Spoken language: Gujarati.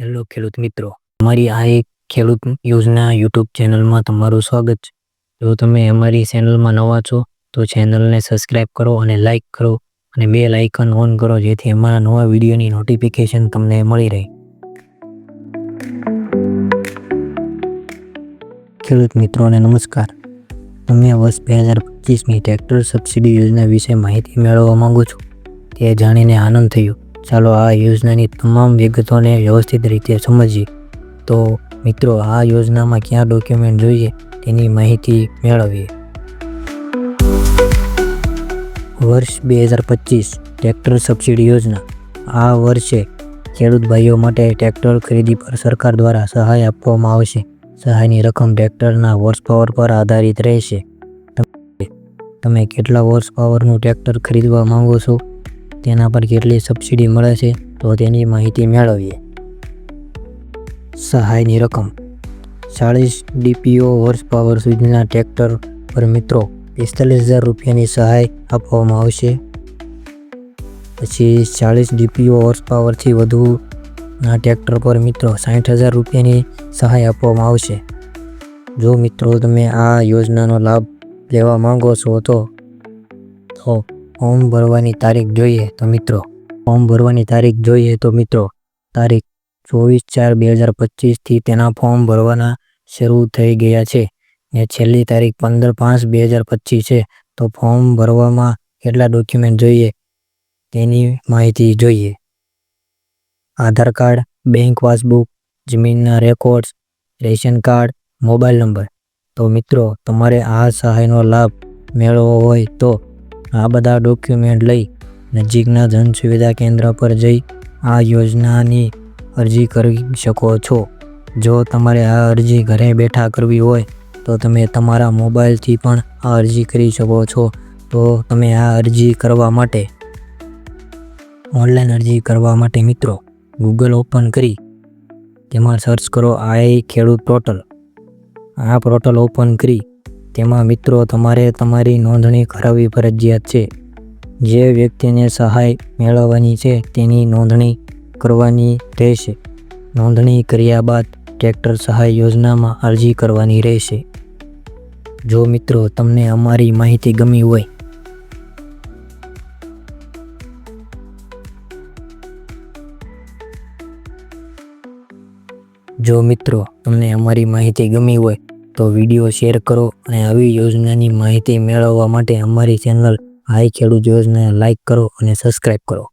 હેલો ખેડૂત મિત્રો. અમારી આ એક ખેડૂત યોજના યુટ્યુબ ચેનલમાં તમારું સ્વાગત છે. જો તમે અમારી ચેનલમાં નવા છો, તો ચેનલને સબસ્ક્રાઇબ કરો અને લાઇક કરો અને બે લાઇકન ઓન કરો જેથી અમારા નવા વિડીયોની નોટિફિકેશન તમને મળી રહે. ખેડૂત મિત્રોને નમસ્કાર. તમે વર્ષ બે હજાર પચીસની ટ્રેક્ટર સબસિડી યોજના વિશે માહિતી મેળવવા માંગો છો? તે જાણીને આનંદ થયો. ચાલો આ યોજનાની તમામ વિગતોને વ્યવસ્થિત રીતે સમજીએ. તો મિત્રો, આ યોજનામાં ક્યાં ડોક્યુમેન્ટ જોઈએ તેની માહિતી મેળવીએ. વર્ષ બે હજાર પચીસ, ટ્રેક્ટર સબસિડી યોજના. આ વર્ષે ખેડૂત ભાઈઓ માટે ટ્રેક્ટર ખરીદી પર સરકાર દ્વારા સહાય આપવામાં આવશે. સહાયની રકમ ટ્રેક્ટરના વર્ષ પાવર પર આધારિત રહેશે. તમે- કેટલા વર્ષ પાવરનું ટ્રેક્ટર ખરીદવા માંગો છો? તેના પર કેટલી સબસિડી મળે છે તો તેની માહિતી મેળવીએ. સહાયની રકમ. ચાળીસ ડીપીઓ હોર્સ પાવર સુધીના ટ્રેક્ટર પર મિત્રો પિસ્તાલીસ હજાર રૂપિયાની સહાય આપવામાં આવશે. પછી ચાળીસ ડીપીઓ હોર્સ પાવરથી વધુના ટ્રેક્ટર પર મિત્રો સાઠ હજાર રૂપિયાની સહાય આપવામાં આવશે. જો મિત્રો તમે આ યોજનાનો લાભ લેવા માંગો છો તો તો ફોર્મ ભરવાની તારીખ જોઈએ તો મિત્રો. ફોર્મ ભરવાની તારીખ જોઈએ તો મિત્રો, તારીખ ચોવીસ ચાર બે હજાર પચીસથી તેના ફોર્મ ભરવાના શરૂ થઈ ગયા છે. ને છેલ્લી તારીખ પંદર પાંચ બે હજાર પચીસ છે. તો ફોર્મ ભરવામાં કેટલા ડોક્યુમેન્ટ જોઈએ તેની માહિતી જોઈએ. આધાર કાર્ડ, બેંક પાસબુક, જમીનના records, ration card, mobile number. તો મિત્રો, તમારે આ સહાયનો લાભ મેળવવો હોય તો આ બધા ડોક્યુમેન્ટ લઈ નજીકના જન સુવિધા કેન્દ્ર પર જઈ આ યોજનાની અરજી કરી શકો છો. જો તમારે આ અરજી ઘરે બેઠા કરવી હોય, તો તમે તમારા મોબાઈલથી પણ આ અરજી કરી શકો છો. તો તમે આ અરજી કરવા માટે, ઓનલાઈન અરજી કરવા માટે મિત્રો ગૂગલ ઓપન કરી, તેમાં સર્ચ કરો આઈ ખેડૂત પોર્ટલ આ પોર્ટલ ઓપન કરી તેમાં મિત્રો તમારે તમારી નોંધણી કરાવવી ફરજિયાત છે. જે વ્યક્તિને સહાય મેળવવાની છે તેની નોંધણી કરવાની રહેશે. નોંધણી કર્યા બાદ ટ્રેક્ટર સહાય યોજનામાં અરજી કરવાની રહેશે. જો મિત્રો તમને અમારી માહિતી ગમી હોય. જો મિત્રો તમને અમારી માહિતી ગમી હોય તો વીડિયો શેર કરો અને આવી યોજનાની માહિતી મેળવવા માટે અમારી ચેનલ હાઈ ખેડૂત યોજનાને લાઈક કરો અને સબસ્ક્રાઈબ કરો.